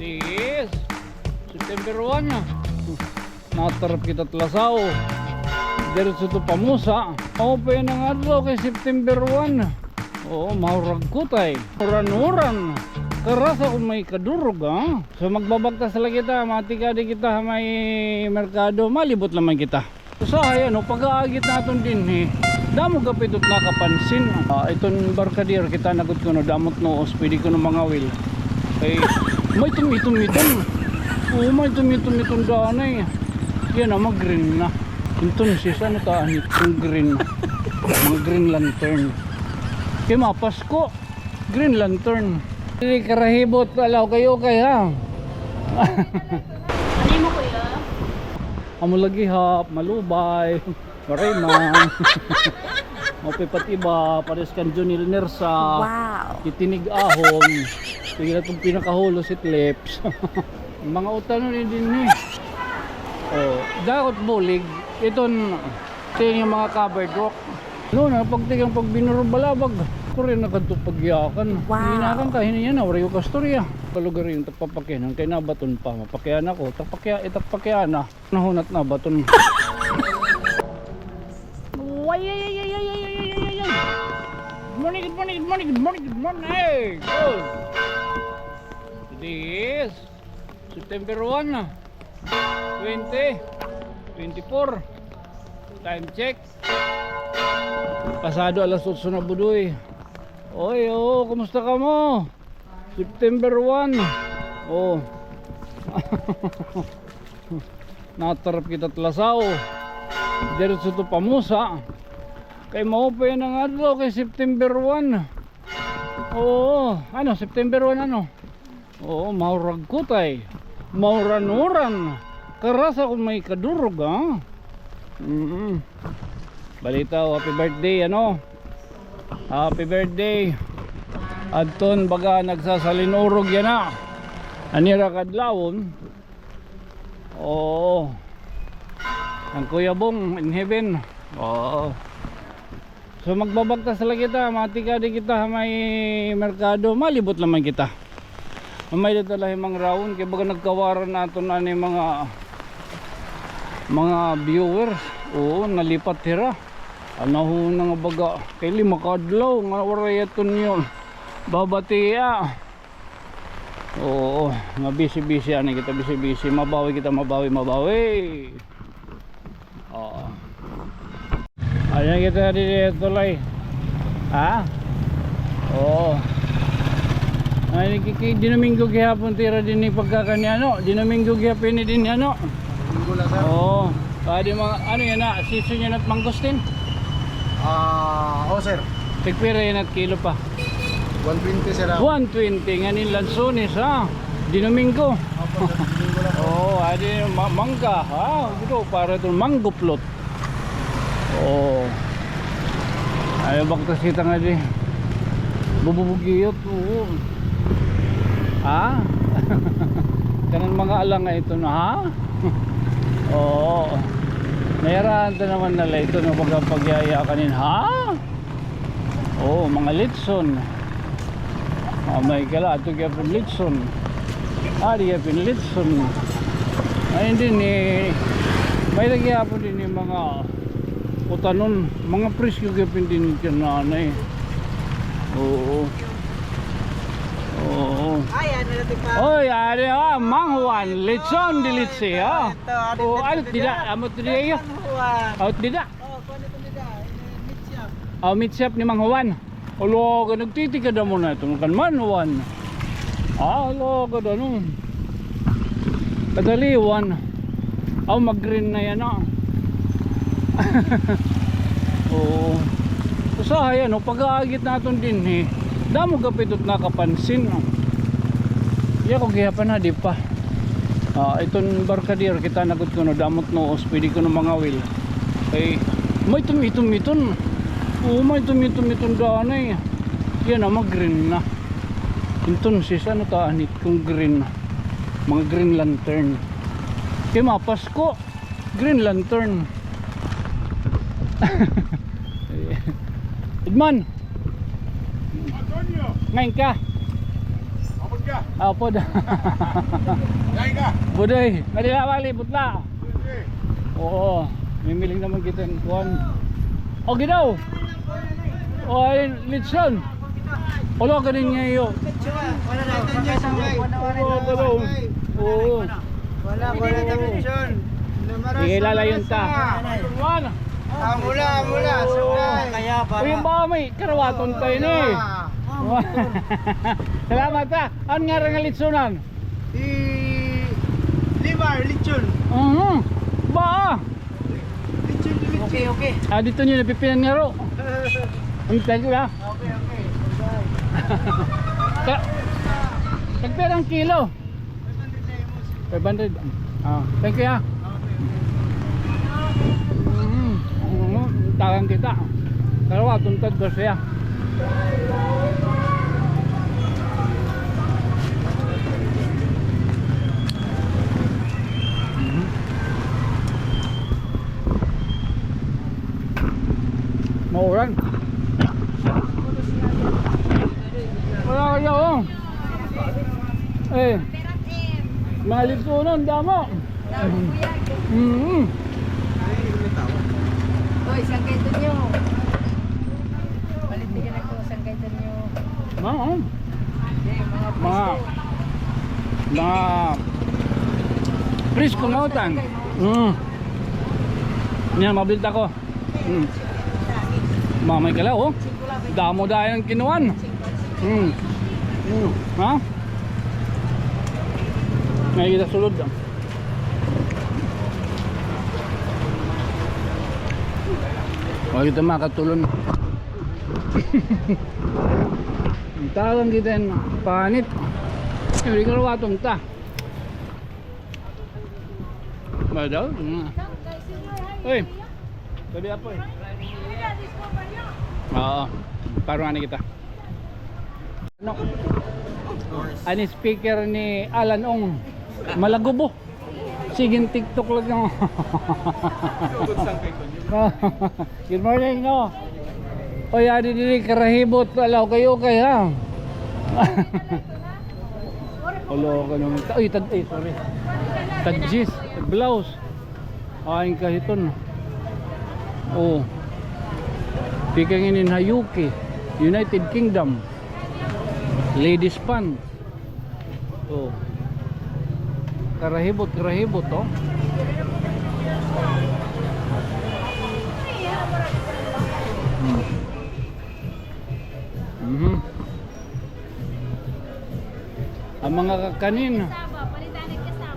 Yes. September 1 na. Natarap kita tlasaw. Diretso to pamusa. Open na nga to kay September 1. Oo, mahurag ko tay. Uran-uran. Karasa kung may kadurog ha. So magbabagtas lang kita, matikadi kita may merkado, malibot naman kita. So ayan, no, pag-aagit natin din eh. Damo kapitot nakapansin. Ah, itong barkadier kita nagot ko no, damot noos, pwede ko no mga will. Kay may tumitum-itum. Oo, may tumitum-itum danay. Yan na, mag-green na. Itong sis, ano ta, itong green. Mga green lantern. Kaya mapasko, green lantern. Hindi karahibot, alaw kayo kay ha. Ano mo kuya? Amo lagi hap, malubay, marayman. Mapi pati ba, pares kan Junil Nersa. Wow. Itinig ahon. Sige na itong pinakahulo si Clips. Mga utan ni din eh. Oh, dakot bulig. Iton, ito yung mga covered rock. No, na pagtigang pag binurbalabag. Ko rin nakatupagyakan. Wow. Hinakan ka, hiniyan na, wari ko kastorya. Kalugar yung tapapakyanan, kay nabaton pa. Mapakyan ako, tapakya, itakpakyan na. Nahunat na baton. Way, ay, ay, ay, ay, ay, ay, ay, ay, ay. Good morning, good morning, good morning, good morning, good morning. Hey, good. Today is September 1 na. 20, 24. Time check. Pasado alas 8 na budoy. Oy, oh, kumusta ka mo? September 1. Oh. Natarap kita tlasaw. Diretso to pamusa. Kay maupo yan ang adlaw kay September 1. Oo, ano, September 1 ano? Oo, maurag ko tay. Mauran-uran. Karasa kung may kadurog ha. Mm Balita, oh, happy birthday ano? Happy birthday. Adton baga nagsasalinurog yan na. Anira kadlawon. Oo. Ang Kuya Bong in heaven. Oo. So magbabagtas lang kita, matikadi kita may merkado, malibot naman kita. Lang yung mga round, kaya baga nagkawaran nato na ni mga mga viewers. Oo, nalipat tira. Ano ho nga baga, kay lima kadlaw, nga warayaton yun. Babatiya. Oo, nga busy-busy ano kita, busy-busy. Mabawi kita, mabawi, mabawi. Oo. Ayan kita dito tuloy. Ha? Oo. Ay, kiki dinamingo gihapon tira din ni pagkakanyano. Dinamingo gihapon ni din ano. Linggo lang sir. Oo. Kaya mga ano yan na, season yan at mangustin. Ah, oh sir. Tigpira yan at kilo pa. 120 sir. ah. 120 nga ni lansones ha. Dinamingo. Opo. Oo, oh, adi ma mangga ha. Ito para itong mango plot. Oo. Ayaw baktas kita nga di. Bububugiyot. Oo ha? Ganun mga alanga ito na ha? Oo. Mayroon ito naman nala ito na bagang pagyayakanin ha? Oo mga litson. Oh my god ito kaya from litson. Ah di kaya from litson. Ayun din eh may nagyapon din yung mga utanon. Mga presyo kaya din dyan na eh oo. Oy, ada ah, mang Juan, litson di litsi ah. Oh, al tidak, amat tidak ya. Oh, tidak. Oh, mitsap oh, ni Mang Juan. Alo, ka nagtitikad mo na ito. Kan man, Juan. Ah, alo, ka danong. Kadali, Juan. Oh, mag-green na yan ah. Oo. Usahay, ano, pag-aagit natin din eh. Damo kapitot nakapansin ah ya kung kaya pa na di pa. Uh, itong barkadir kita nagot ko no damot no os pwede ko no mga wheel ay may tumitum iton oo may tumitum iton eh. yan ah, na green na. Intun sisa na taanit kung green. Mga green lantern. Kaya mapas ko green lantern. Edman! Antonio! Ngayon ka ka. Ah, pod. Kain ka. Budoy, Manila Wali, butla. Okay. Oo, mimiling naman kita ng kuhan. O, ginaw. O, ayun, litson. Ulo, ganin niya iyo. Wala na ito niya sa Wala Oo. Oo. Wala, wala na mention. Sige, lalayon ta. Kuhan. Amula, amula, sungay. Kaya Uy, ba may karawaton tayo ni. Salamat ha. Ano nga rin nga litsonan? Di... Limar, lechon. Mhm. Ba? Lechon, lechon. Okay, okay. Ah, dito nyo napipinan nga ro. Ang ko ha. Okay, okay. Ka Tagperang kilo. 500. Ah, thank you ha. Mm, tagang kita. Karawa, tuntad ba siya? Mhm. Mauran. Wala kayo oh. Eh. Nun, damo. Mm. Hoy, saan kayo doon nyo? Palintigan ako, saan kayo doon nyo? Mga, oh. Mga mga. Mm. Yan, mabilit ako. Mm. Mamay ka lang, oh. Damo dahil ang kinuan. Mm. Mm. Ha? Ngayon kita sulod. ah. Huwag kita makatulon. Talang kita yung panit. Hindi ka rawatong ta. Ba daw? Uy. Sabi apa eh. Oo. Paruhan na kita. Ano? Ani speaker ni Alan Ong. Malagubo. Sige, TikTok lang yung. Good morning, no? Oy, adi dili karahibot. Alaw kayo kay ha. Alo ka naman. Ay, tag, ay, sorry. Tagjis, tag blouse. Aing kahiton. Oh. Pikang inin Hayuki, United Kingdom. Ladies pan. Oh. Karahibot, karahibot, oh. Hmm. Mhm. Ang mga kakanin.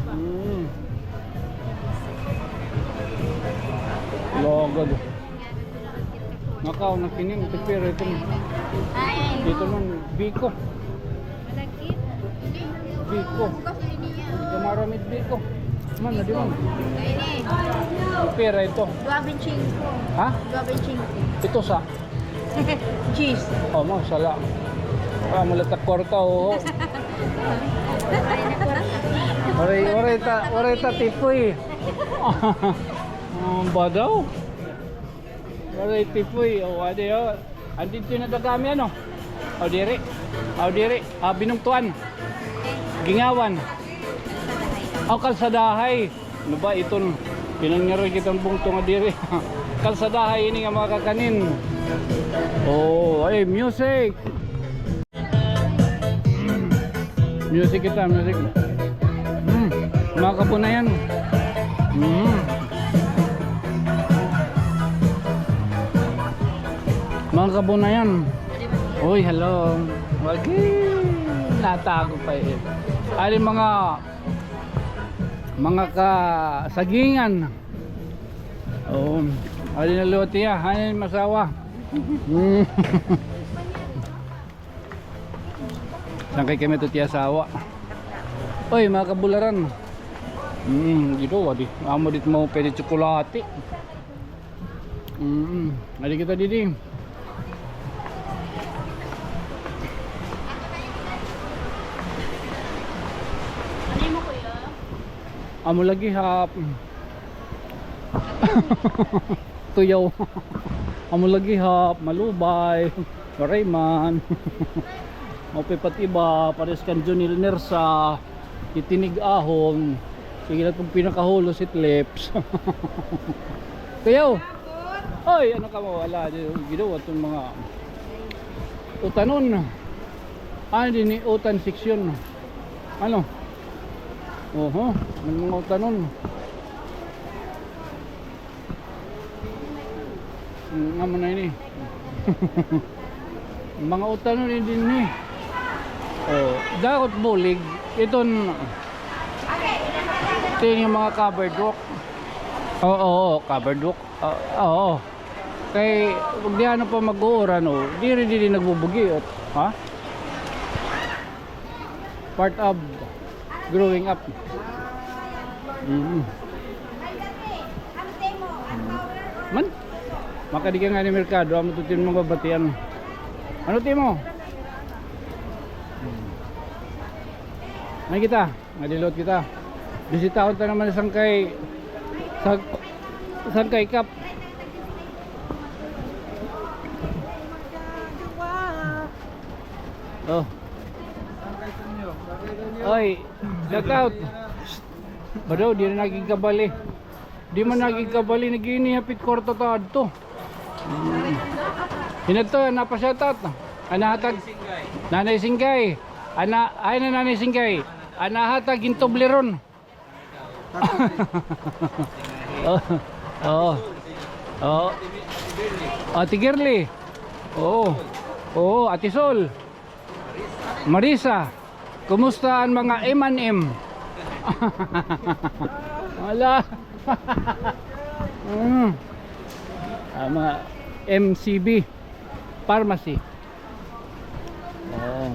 Mm. Logod. Nakaw na kining pero ito dito man biko. Biko. Kamaramid biko. Man na di man. Pera ito. Dua bencingko. Ha? Dua bencingko. Ito sa. Cheese. Oh, mo sala. Ah, mulatak kwarta oh. Oray, oray ta, oray ta tipoy. Ang badaw. Oray tipoy, oh ade oh. Andito na dagami ano. O diri. O diri, ah, binungtuan. Gingawan. O kalsadahay. Ano ba iton? Pinangyari kitang bungto nga diri. kalsadahay ini nga mga kakanin. Oh, ay music. Mm. Music kita, music. Mm. Mga kapunayan. Mm. Mga kapunayan. Uy, hello. Wagi. Natago pa eh. Ay mga mga kasagingan. Oh, ay na lotiya, ay masawa. Mm. Saan kay kami ito asawa? Oy, mga kabularan. Mm, dito wadi. Amo dit mo pwede tsokolate. Mm, ali kita didi. Amo lagi hap. Tuyaw. Amo lagi hap, malubay, Rayman. Maupay pat iba, pares kan Junilner sa itinig ahon. Sige na itong pinakahulo si Tlips. Kayaw! Ay, ano ka mawala? Ginawa itong mga utanon. Ano din ni utan seksyon. Ano? Oho, may mga utanon. Nga mo na ini. mga utanon ni din ni. Oh, dapat bulig. Iton ito yung mga covered walk. Oo, oo, covered walk. Oo, oo. Kay, huwag di ano pa mag-uuran, oh. Di rin di rin nagbubugi, oh. Ha? Part of growing up. Mm. Man, makadi ka nga ni Merkado, amo tutin mga babatian. Ano timo? May kita, ngadilot kita. Bisitaon ta naman isang kay sa isang kay kap. Oh. Oy, shout out. Bado, di na naging kabali. Di man naging kabali, nagini hapit korto ta adto. Mm. Hinato, napa shout out. Anahatag. Nanay Singgay. Ana, ay na nanay Singgay. Anahatag intobleron. Oo. Oo. Oo. Ate Girly. Oo. Oo, Ate Sol. Marisa. Kumusta ang mga M&M? Wala. mm. Ah, mga MCB Pharmacy. Oo.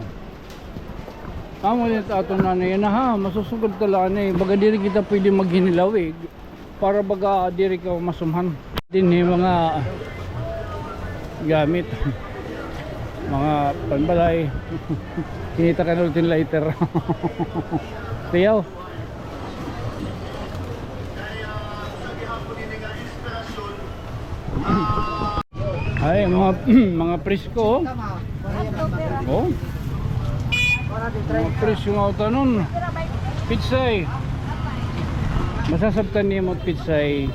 Amo nito ato na na ha, masusugod tala na eh. Baga diri kita pwede maghinilaw eh. Para baga diri ka masumhan. Din eh, mga gamit. mga panbalay. Kinita ka nulitin lighter. Tiyaw. Ay, mga mga presko. oh. Oh. Mga presyo nga ito nun. Pitsay. Masasabtan niya mo pitsay.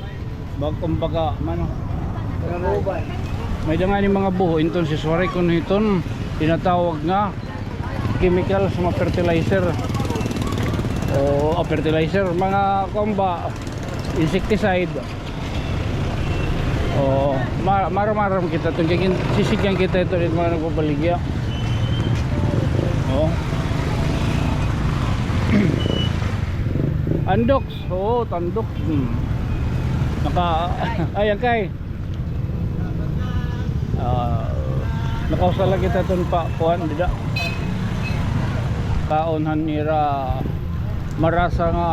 Bag kumbaga, mano. May dangan yung mga buho. Inton si Suwari kung iton. Tinatawag nga. Chemical sa mga fertilizer. O oh, fertilizer. Mga kumba. Insecticide. Oh, mar maram-maram kita ito. Sisigyan kita ito dito mga nagpapaligya. Oh. Andox. Oo, oh, tandok. Hmm. Naka ayan kay. Ah, nakausala kita ton pa kuan dida. Kaonhan nira marasa nga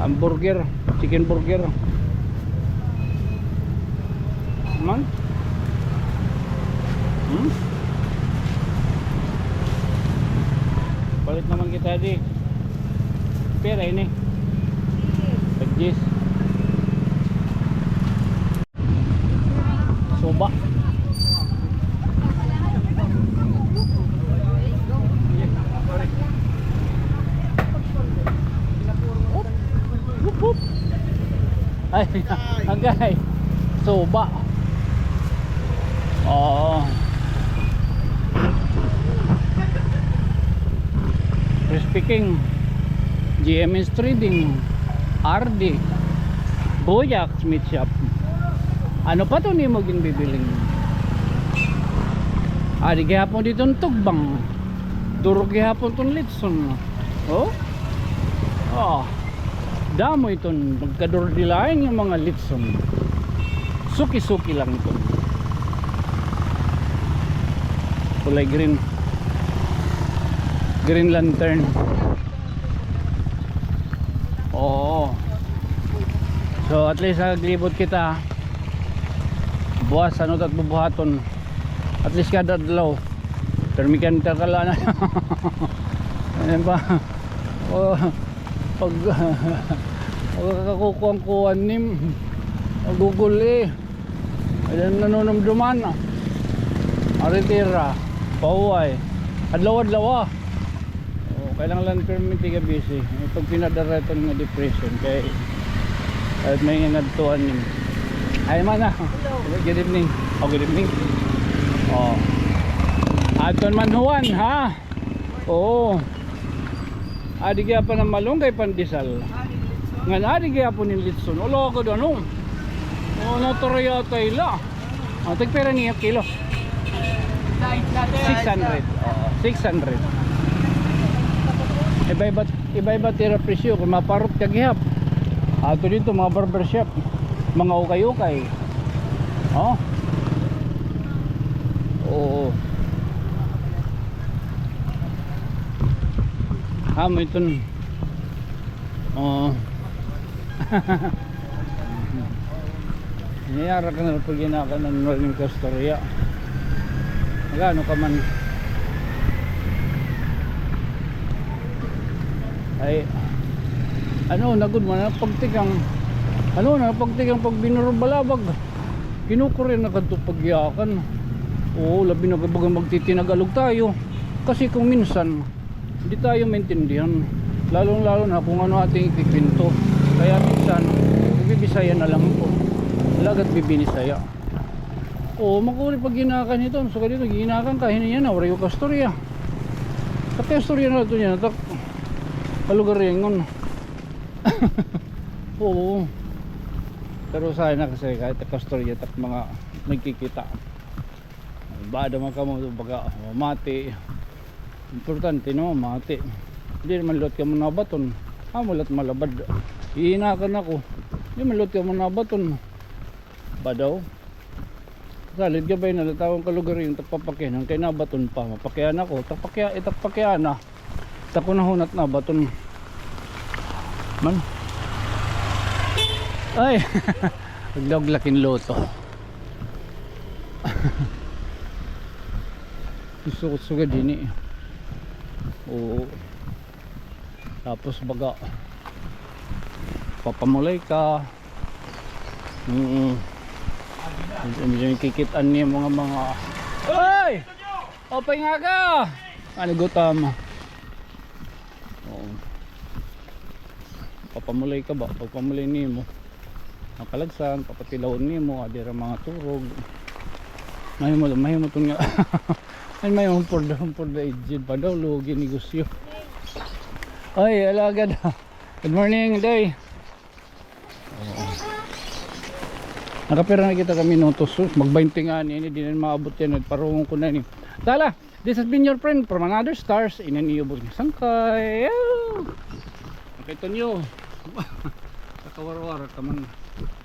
hamburger, chicken burger. Man? Hmm? Palit naman kita di. Pera ini. Pagis. Soba. Ay, agay. Soba. Oo. Crispy King. GMS Trading. RD. Boyak Smith Shop. Ano pa to ni mo ginbibiling? Ah, di gihapon dito ang tugbang. Durog gihapon tong litson. Oh? Oh. Damo iton magkadur dilain yung mga litson. Suki-suki lang ito. Kulay green. Green lantern. Oo. So at least naglibot kita. Buwas ano tat bubuhaton. At least kada adlaw. Permikan ta kala na. Ayan pa. Oh, pag pagkakukuang kuwan nim. Google eh. Ayan nanonamduman. Aritira. Pauway. Adlaw-adlaw ah. Oh, kailangan lang permit ka busy. Pag pinadareto nga depression kay at may ngadtuan nin. Ay man ah. Good evening. Oh, good evening. Oh. Aton man Juan ha. Oo. Adi kaya pa ng malunggay pandisal. Nga adi kaya po ni Litson. Ulo ko doon. Oh, oh natuloy yata ila. Oh, tagpera niya kilo. 600. Oo, 600. Iba-iba iba-iba tira presyo kung maparot ka gihap. Ato dito mga barbershop, mga ukay-ukay. Oh. Oo. Ah, mo ito. Oo. Niyara ka na pag ginaka ng Northern Castorya. Magano ka man? Ay, ano, nagod man na pagtikang, ano na, pagtikang pag binurbalabag. Kinukuri na kadto pagyakan. Oo, labi na kapag magtitinagalog tayo. Kasi kung minsan, hindi tayo maintindihan. Lalong lalo na kung ano ating ikikwento. Kaya minsan, bibisaya na lang po. Lagat bibinisaya. Oo, makuri pag ginakan ito. So dito, ginakan ka, hiniyan na, wala yung kastorya. Sa kastorya na ito niya, tak, kalugaringon. Oo. Pero sana kasi kahit kastorya, tak mga nagkikita. Bada man ka mo, baga, mati. Importante no, mati. Hindi naman lot ka mo nabaton. Ah, malabad. Iinakan ako. Hindi man lot ka mo nabaton. Ba daw? Salid ka ba yung nalatawang kalugar yung tapapakihan kay nabaton pa. Mapakyan ako. Tapakya, itapakyan na. Tako na hunat na baton. Man. Ay. Aglag laking loto. Gusto ko suga din eh. Oo. Tapos baga papamulay ka. Mm. Yung kikitaan niya mga mga Ay! Opay nga ka! Ano gutam? Oo. Papamulay ka ba? Papamulay niya mo. Ang kalagsan, papatilawon niya mo, adira mga turog. May mo, may mo itong nga. Ay, may for the, for the aged pa daw, lugi negosyo. Ay, alagad. Good morning, day. Nakapira na kita kami nung tusos. Mag-20 nga ni, hindi na maabot yan. Parungon ko na ni. Tala, this has been your friend from another stars in an iyobog ni Sangkay. Okay, ito nyo. Kakawarwara ka man.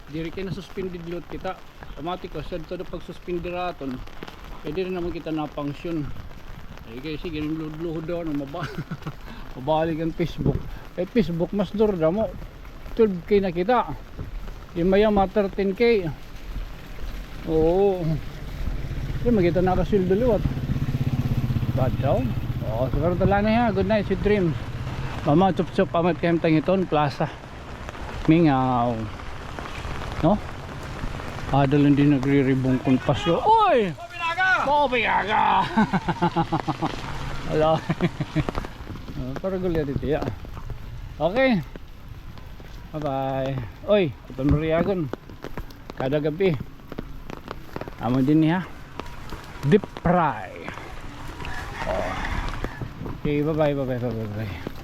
Diri kayo na suspended load kita. Automatic ko, sad sa pag suspended raton. Pwede rin naman kita na function. Eh kaya sige, yung load-load daw, ano, maba mabalik ang Facebook. Eh Facebook, mas dur mo. 12k na kita. Yung maya mga 13k. Oo. Yung magkita na kasildo liwat. Bad daw. Oo, siguro tala na yan. Good night, sweet dreams. Mama, chup chup, pamat kayong tangiton, plaza. Mingaw. No? Adal hindi nagre-ribong kung pasyo. Uy! Mo pinaga! Hello. Para gulit dito ya. Okay. Bye bye. Oy, ito mariagon. Kada gabi. Amo din niya. Deep fry. Oh. Okay, bye bye, bye bye, bye bye.